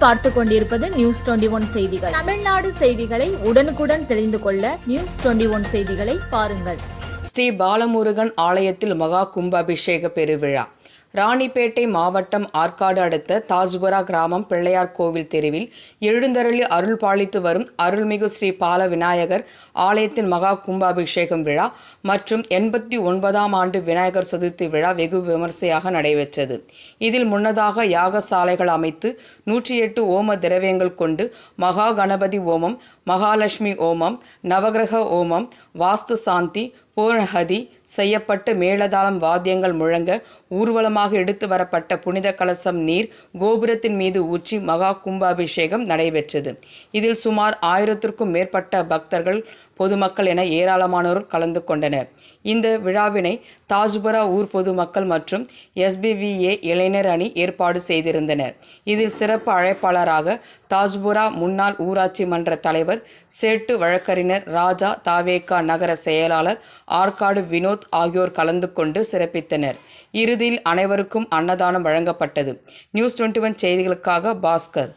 நீங்கள் பார்த்து கொண்டிருப்பது நியூஸ் டுவெண்டி ஒன் செய்திகள். தமிழ்நாடு செய்திகளை உடனுக்குடன் தெரிந்து கொள்ள நியூஸ் டுவெண்டி ஒன் செய்திகளை பாருங்கள். ஸ்ரீ பாலமுருகன் ஆலயத்தில் மகா கும்பாபிஷேக பெருவிழா. ராணிப்பேட்டை மாவட்டம் ஆற்காடு அடுத்த தாஜ்புரா கிராமம் பிள்ளையார் கோவில் தெருவில் எழுந்தருளி அருள் பாலித்து வரும் அருள்மிகு ஸ்ரீ பால விநாயகர் ஆலயத்தின் மகா கும்பாபிஷேகம் விழா மற்றும் எண்பத்தி ஒன்பதாம் ஆண்டு விநாயகர் சதுர்த்தி விழா வெகு விமர்சையாக நடைபெற்றது. இதில் முன்னதாக யாகசாலைகள் அமைத்து நூற்றி எட்டு ஓம திரவியங்கள் கொண்டு மகா கணபதி ஓமம் மகாலட்சுமி ஓமம் நவகிரக ஓமம் வாஸ்து சாந்தி பூர்ணஹதி செய்யப்பட்டு மேளதாளம் வாத்தியங்கள் முழங்க ஊர்வலமாக எடுத்து வரப்பட்ட புனித கலசம் நீர் கோபுரத்தின் மீது ஊற்றி மகா கும்பாபிஷேகம் நடைபெற்றது. இதில் சுமார் ஆயிரத்திற்கும் மேற்பட்ட பக்தர்கள் பொதுமக்கள் என ஏராளமானோர் கலந்து கொண்டனர். இந்த விழாவினை தாஜ்புரா ஊர் பொதுமக்கள் மற்றும் எஸ்பிவிஏ இளைஞர் அணி ஏற்பாடு செய்திருந்தனர். இதில் சிறப்பு அழைப்பாளராக தாஜ்புரா முன்னாள் ஊராட்சி மன்ற தலைவர் சேட்டு வழக்கறிஞர் ராஜா தாவேகா நகர செயலாளர் ஆற்காடு வினோத் ஆகியோர் கலந்து கொண்டு சிறப்பித்தனர். இறுதியில் அனைவருக்கும் அன்னதானம் வழங்கப்பட்டது. நியூஸ் டுவெண்ட்டி ஒன் செய்திகளுக்காக பாஸ்கர்.